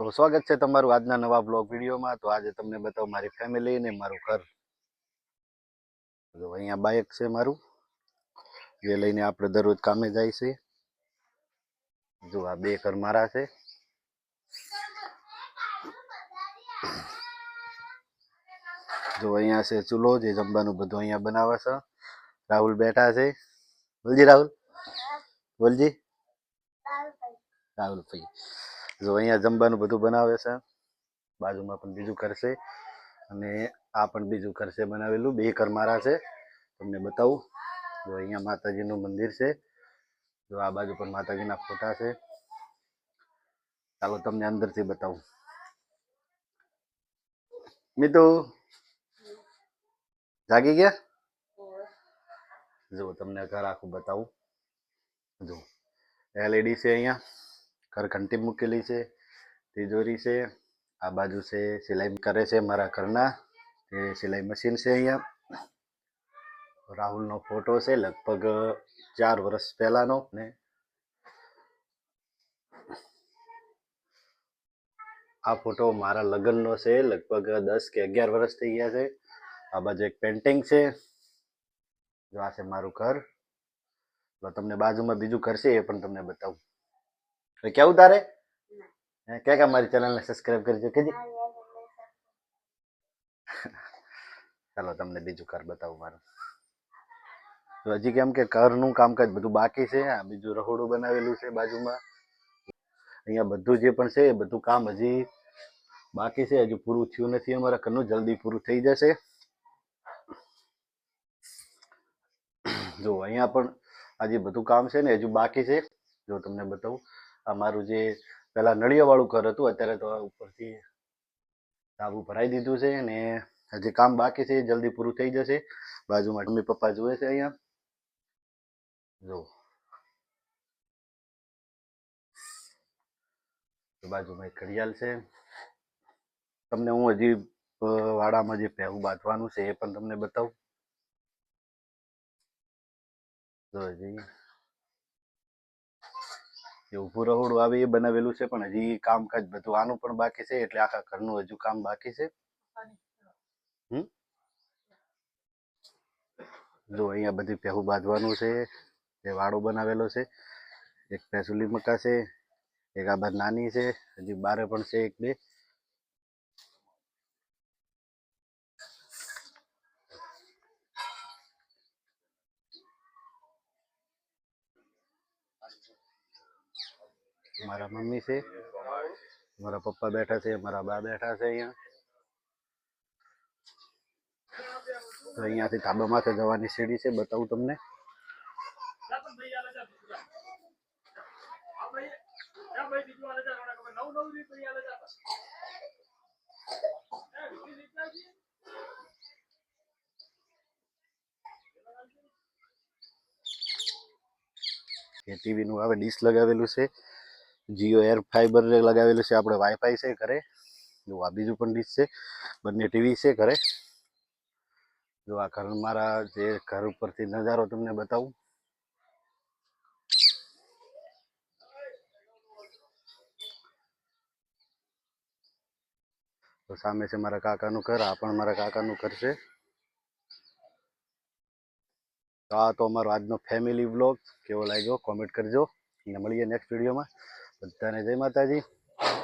તો સ્વાગત છે તમારું આજના નવા બ્લોગ વિડીયોમાં. તો આજે તમને બતાવું મારી ફેમિલી ને મારું ઘર. અહીંયા બાઇક છે મારું. જે લઈને આપણે દરરોજ કામે જાય છે. જો આ બે ઘર મારા છે. જો અહીંયા છે ચૂલો, જે જમવાનું બધું અહીંયા બનાવે છે. રાહુલ બેઠા છે. બોલજી રાહુલ. બોલજી. રાહુલ ભાઈ જો અહીંયા જમવાનું બધું બનાવે છે, બાજુમાં પણ બીજું કરશે અને આ પણ બીજું કરશે બનાવેલું, બે કરમારા છે, તમને બતાવું. જો અહીંયા માતાજીનું મંદિર છે, જો આ બાજુ પણ માતાજીના ફોટા છે. ચાલો તમને અંદરથી બતાવું. મિતુ, જાગી ગયા? જો તમને ઘર આખું બતાવું. જો એલઈડી છે અહીંયા. ઘર ઘંટી મૂકેલી છે, તિજોરી છે, આ બાજુ છે, સિલાઈ કરે છે મારા ઘરના એ સિલાઈ મશીન છે અહીંયા. રાહુલનો ફોટો છે, લગભગ ચાર વર્ષ પહેલાનો ને. આ ફોટો મારા લગ્નનો છે, લગભગ દસ કે અગિયાર વર્ષ થઈ ગયા છે. આ બાજુ એક પેન્ટિંગ છે, જો આ છે મારું ઘર. તમને બાજુમાં બીજું ઘર છે એ પણ તમને બતાવું. કેવું તારે કે ક્યાં મારી ચેનલને સબસ્ક્રાઇબ કરજો કે ચાલો તમને બીજું ઘર બતાવું મારું. તો હજી કેમ કે ઘરનું કામકાજ બધું બાકી છે આ બીજું રહોડું બનાવેલું છે બાજુમાં. અહીંયા બધું જે પણ છે એ બધું કામ હજી બાકી છે. હજુ પૂરું થયું નથી અમારા ઘરનું જલ્દી પૂરું થઈ જશે. જો અહીંયા પણ આજે બધું કામ છે ને હજુ બાકી છે. જો તમને બતાવું. આ મારું જે પેલા નળિયાવાળું ઘર હતું, અત્યારે તો ઉપરથી ધાબુ ભરાઈ દીધું છે અને હજી કામ બાકી છે, જલ્દી પૂરું થઈ જશે. બાજુમાં મમ્મી પપ્પા જુએ છે અહીંયા. જો. બાજુમાં એક ઘડિયાળ છે. તમને હું હજી વાડામાં જે પહેવું બાંધવાનું છે એ પણ તમને બતાવું. જો હજી. જે ઊભું રહોડું આવે એ બનાવેલું છે, પણ હજી કામકાજ બધું આનું પણ બાકી છે, એટલે આખા ઘરનું હજુ કામ બાકી છે. હમ? જો અહીંયા બધી પહેવું બાંધવાનું છે, જે વાડો બનાવેલો છે, એક પેસુલી મકા છે, એક આ બાદ નાની છે, હજી બારે પણ છે એક બે. મારા મમ્મી છે. મારા પપ્પા બેઠા છે, મારા બા બેઠા છે અહીંયા. તો અહીંયાથી ધાબા માથે જવાની સીડી છે, બતાવું તમને. એ ટીવી નું આવે ડીશ લગાવેલું છે. જીઓ એર ફાઈબર લગાવેલું છે, આપણે વાઈફાઈ છે ઘરે. જો આ બીજું પણ ડીશ છે, બંને ટીવી છે ઘરે. જો આ ઘર મારા જે ઘર ઉપરથી નજારો તમને બતાવું. તો સામે છે મારા કાકાનું ઘર, આ પણ મારા કાકાનું ઘર છે. તો આ તો અમારો આજનો ફેમિલી વ્લોગ કેવો લાગ્યો? કોમેન્ટ કરજો. અને મળીએ નેક્સ્ટ વિડીયોમાં બધાને જય માતાજી.